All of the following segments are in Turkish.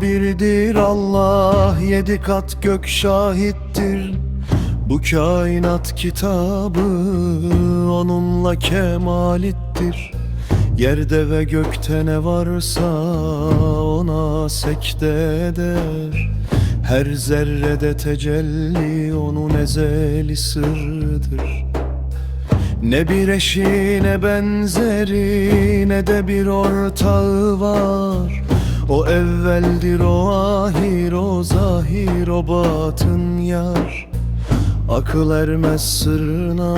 birdir Allah Yedi kat gök şahittir. Bu kainat kitabı Onunla kemalittir. Yerde ve gökte ne varsa Ona sekde eder. Her zerrede tecelli Onun ezeli sırrıdır. Ne bir eşi ne benzeri ne de bir ortağı var O evveldir o ahir o zahir o batın yar. Akıl ermez sırrına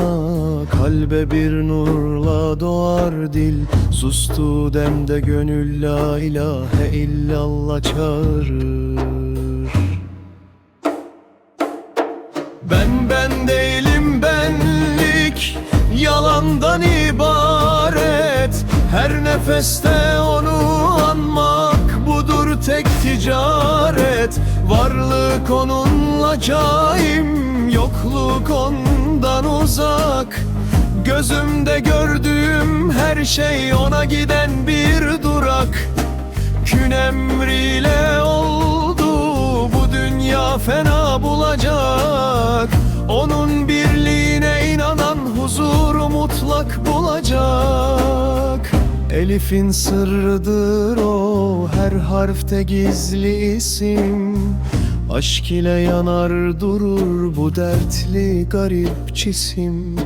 kalbe bir nurla doğar dil. Sustu demde gönül la ilahe illallah çağırır. Ben ben değilim benlik Yalandan ibaret. Her nefeste onu ticaret. Varlık onunla caim Yokluk ondan uzak. Gözümde gördüğüm her şey Ona giden bir durak. Kün emriyle oldu bu dünya fena bulacak. Onun birliğine inanan huzuru mutlak bulacak Elif'in sırrıdır o her harfte gizli isim. Aşk ile yanar durur bu dertli garip cisim.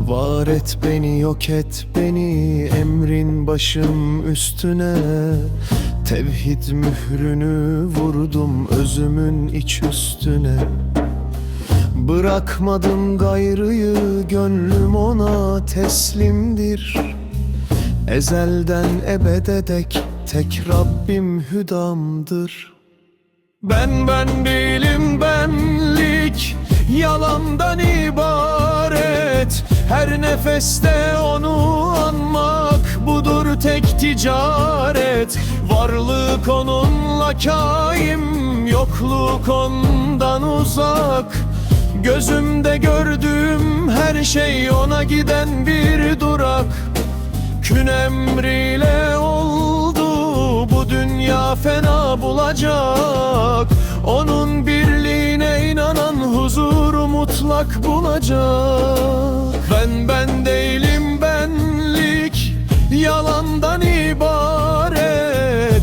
Var et beni yok et beni emrin başım üstüne. Tevhid mührünü vurdum özümün iç üstüne. Bırakmadım gayrıyı gönlüm ona teslimdir Ezelden ebede dek tek Rabbim hüdamdır. Ben ben değilim benlik Yalandan ibaret. Her nefeste onu anmak Budur tek ticaret. Varlık onunla kaim Yokluk ondan uzak. Gözümde gördüğüm her şey Ona giden bir durak Kün emriyle oldu. Bu dünya fena bulacak. Onun birliğine inanan huzuru mutlak bulacak. Ben ben değilim benlik yalandan ibaret.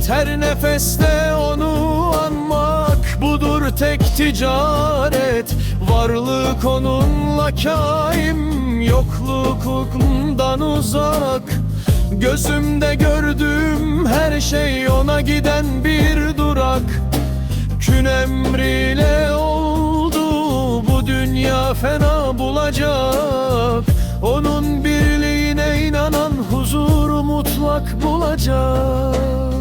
Her nefeste onu anmak budur tek ticaret. Varlık onunla kaim yokluk ondan uzak Gözümde gördüğüm her şey ona giden bir durak. Kün emriyle oldu bu dünya fena bulacak. Onun birliğine inanan huzuru mutlak bulacak